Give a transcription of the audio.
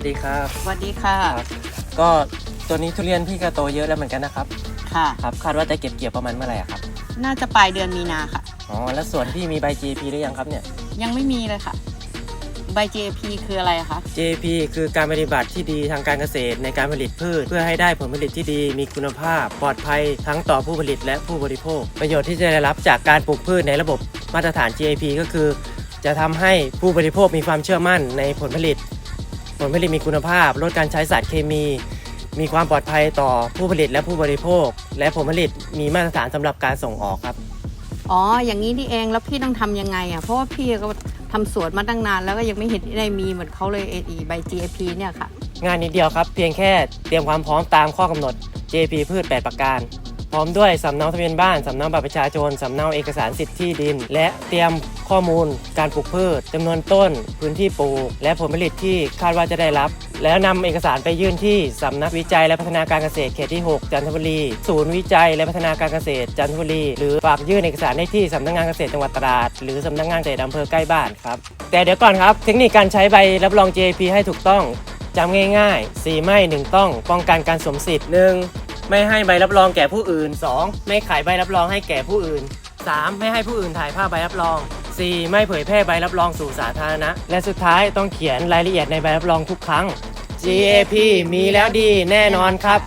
วัสดีครับ สวัสดีค่ะครับก็ตัวนี้ทุเรียนพี่ก็โตเยอะแล้วเหมือนกันนะครับ ค่ะ ครับ คาดว่าจะเก็บเกี่ยวประมาณเมื่อไหร่อะครับ น่าจะปลายเดือนมีนาค่ะ อ๋อ แล้วส่วนพี่มีใบ GP หรือยังครับเนี่ย ยังไม่มีเลยค่ะ ใบ JP คืออะไรอะคะ GP คือการปฏิบัติที่ดีทางการเกษตรในการผลิตพืช เพื่อให้ได้ผลผลิตที่ดี มีคุณภาพ ปลอดภัยทั้งต่อผู้ผลิตและผู้บริโภค ประโยชน์ที่จะได้รับจากการปลูกพืชในระบบมาตรฐาน GAP ก็คือ จะทำให้ผู้บริโภคมีความเชื่อมั่นในผลผลิต ผลผลิตมีคุณภาพ ลดการใช้สารเคมี มีความปลอดภัยต่อผู้ผลิตและผู้บริโภค และผลผลิตมีมาตรฐานสำหรับการส่งออกครับ อ๋อ อย่างนี้นี่เองแล้วพี่ต้องทำยังไงอะเพราะว่าพี่ก็ทำสวนมาตั้งนานแล้วก็ยังไม่เห็นได้มีเหมือนเขาเลยไอ้ใบ JP เนี่ยค่ะ งานนิดเดียวครับ เพียงแค่เตรียมความพร้อมตามข้อกำหนด JP พืช 8 ประการ พร้อมด้วยสำเนาทะเบียนบ้านสำเนาบัตรประชาชนสำเนาเอกสารสิทธิ์ที่ดิน และเตรียมข้อมูลการปลูกพืชจำนวนต้น พื้นที่ปลูก และผลผลิตที่คาดว่าจะได้รับ แล้วนำเอกสารไปยื่นที่สำนักวิจัยและพัฒนาการเกษตรเขตที่ 6 จันทบุรี ศูนย์วิจัยและพัฒนาการเกษตรจันทบุรี หรือฝากยื่นเอกสารได้ที่สำนักงานเกษตรจังหวัดตราดหรือสำนักงานเกษตรอำเภอใกล้บ้านครับแต่เดี๋ยวก่อนครับ เทคนิคการใช้ใบรับรอง JP ให้ถูกต้องจำง่ายๆ 4 ไม่ 1 ต้อง ป้องกันการสวมสิทธิ์ 1. ไม่ให้ใบรับรองแก่ผู้อื่น 2. ไม่ขายใบรับรองให้แก่ผู้อื่น 3. ไม่ให้ผู้อื่นถ่ายภาพใบรับรอง 4. ไม่เผยแพร่ใบรับรองสู่สาธารณะ และสุดท้ายต้องเขียนรายละเอียดในใบรับรองทุกครั้ง GAP มีแล้วดีแน่นอนครับ